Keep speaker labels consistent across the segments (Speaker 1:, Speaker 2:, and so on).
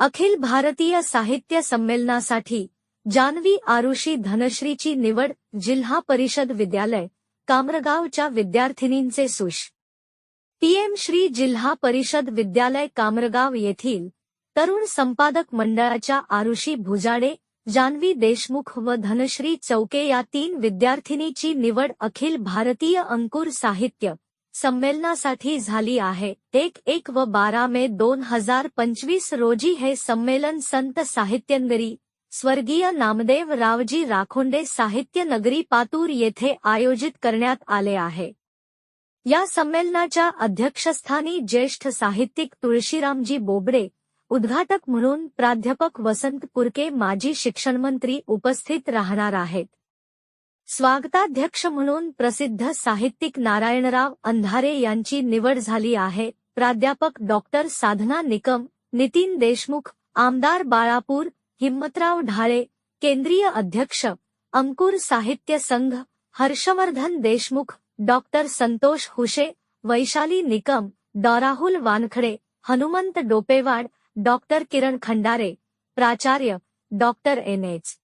Speaker 1: अखिल भारतीय साहित्य संमेलनासाठी जानवी आरुषी धनश्रीची निवड जिल्हा परिषद विद्यालय कामरगावच्या विद्यार्थिनींचे सुश. पीएम श्री जिल्हा परिषद विद्यालय कामरगाव येथील तरुण संपादक मंडळाच्या आरुषी भुजाडे जानवी देशमुख व धनश्री चौके या तीन विद्यार्थिनीची निवड अखिल भारतीय अंकुर साहित्य संमेलनासाठी झाली आहे. एक एक व बारा मे दोन हजार पंचवीस रोजी हे संमेलन संत साहित्यनगरी स्वर्गीय नामदेव रावजी राखोंडे साहित्य नगरी पातूर येथे आयोजित करण्यात आले आहे. या संमेलनाच्या अध्यक्षस्थानी ज्येष्ठ साहित्यिक तुळशीरामजी बोबडे उद्घाटक म्हणून प्राध्यापक वसंत पुरके माजी शिक्षणमंत्री उपस्थित राहणार आहेत. स्वागताध्यक्ष म्हणून प्रसिद्ध साहित्यिक नारायणराव अंधारे यांची निवड झाली आहे. प्राध्यापक डॉक्टर साधना निकम नितीन देशमुख आमदार बाळापूर हिम्मतराव ढाळे केंद्रीय अध्यक्ष अंकुर साहित्य संघ हर्षवर्धन देशमुख डॉक्टर संतोष हुशे वैशाली निकम डॉराहुल वानखडे हनुमंत डोपेवाड डॉक्टर किरण खंडारे प्राचार्य doctor N. H.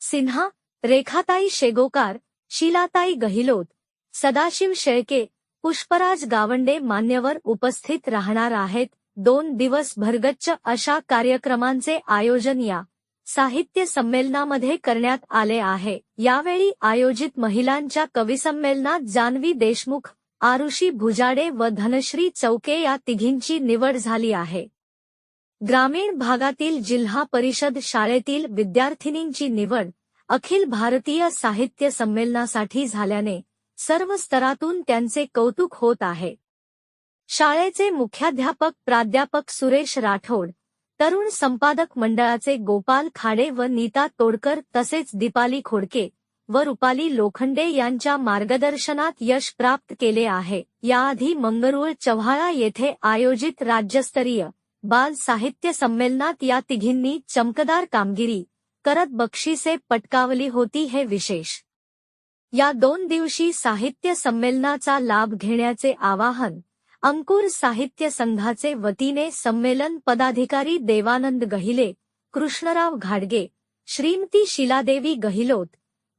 Speaker 1: Sinha Rekhatai Shegokar Shilatai Gahilot Sadashiv Shelke Pushpraj Gawande मान्यवर उपस्थित राहणार आहेत. दोन दिवस भरगच्च अशा कार्यक्रमांचे आयोजन या साहित्य संमेलनामध्ये करण्यात आले आहे. यावेळी आयोजित महिलांच्या कविसंमेलनात जान्हवी देशमुख आरुषी भुजाडे व धनश्री चौके या तिघींची निवड झाली आहे. ग्रामीण भागातील जिल्हा परिषद शाळेतील विद्यार्थिनींची निवड अखिल भारतीय साहित्य संमेलनासाठी झाल्याने सर्व स्तरातून त्यांचे कौतुक होत आहे. शाळेचे मुख्याध्यापक प्राध्यापक सुरेश राठोड तरुण संपादक मंडळाचे गोपाल खाडे व नीता तोडकर तसेच दीपाली खोडके व रुपाली लोखंडे यांच्या मार्गदर्शनात यश प्राप्त केले आहे. याआधी मंगरुळ चव्हाळा येथे आयोजित राज्यस्तरीय बाल साहित्य संमेलनात या तिघींनी चमकदार कामगिरी करत बक्षिसे पटकावली होती हे विशेष. या दोन दिवशी साहित्य संमेलनाचा लाभ घेण्याचे आवाहन अंकुर साहित्य संघाचे वतीने संमेलन पदाधिकारी देवानंद गहिले कृष्णराव घाडगे श्रीमती शिलादेवी गहिलोत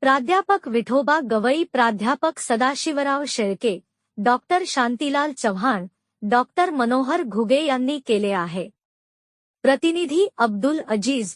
Speaker 1: प्राध्यापक विठोबा गवई प्राध्यापक सदाशिवराव शेळके डॉक्टर शांतीलाल चव्हाण डॉक्टर मनोहर घुगे यांनी केले आहे. प्रतिनिधी Abdul Aziz